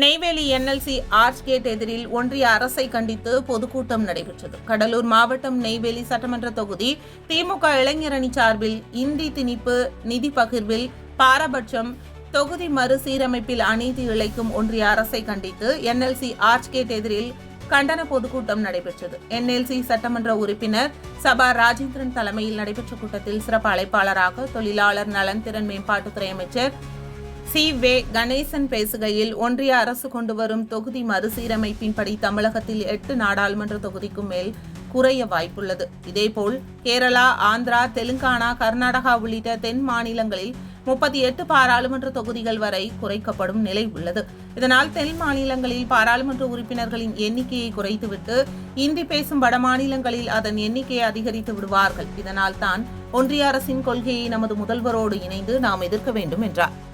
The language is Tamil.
நெய்வேலி என்எல்சி ஆர்ச் கேட் எதிரில் ஒன்றிய அரசை கண்டித்து பொதுக்கூட்டம் நடைபெற்றது. கடலூர் மாவட்டம் நெய்வேலி சட்டமன்ற தொகுதி திமுக இளைஞரணி சார்பில் இந்தி திணிப்பு நிதி பகிர்வில் பாரபட்சம் தொகுதி மறுசீரமைப்பில் அநீதி இழைக்கும் ஒன்றிய அரசை கண்டித்து என்எல்சி ஆர்ச் கேட் எதிரில் கண்டன பொதுக்கூட்டம் நடைபெற்றது. என்எல்சி சட்டமன்ற உறுப்பினர் சபா ராஜேந்திரன் தலைமையில் நடைபெற்ற கூட்டத்தில் சிறப்பு அழைப்பாளராக தொழிலாளர் நலன் திறன் மேம்பாட்டுத்துறை அமைச்சர் சி. வே. கணேசன் பேசுகையில் ஒன்றிய அரசு கொண்டு வரும் தொகுதி மறுசீரமைப்பின்படி தமிழகத்தில் எட்டு நாடாளுமன்ற தொகுதிக்கும் மேல் குறைய வாய்ப்புள்ளது. இதேபோல் கேரளா ஆந்திரா தெலுங்கானா கர்நாடகா உள்ளிட்ட தென் மாநிலங்களில் முப்பத்தி எட்டு பாராளுமன்ற தொகுதிகள் வரை குறைக்கப்படும் நிலை உள்ளது. இதனால் தென் மாநிலங்களில் பாராளுமன்ற உறுப்பினர்களின் எண்ணிக்கையை குறைத்துவிட்டு இந்தி பேசும் வட மாநிலங்களில் அதன் எண்ணிக்கையை அதிகரித்து விடுவார்கள். இதனால் தான் ஒன்றிய அரசின் கொள்கையை நமது முதல்வரோடு இணைந்து நாம் எதிர்க்க வேண்டும் என்றார்.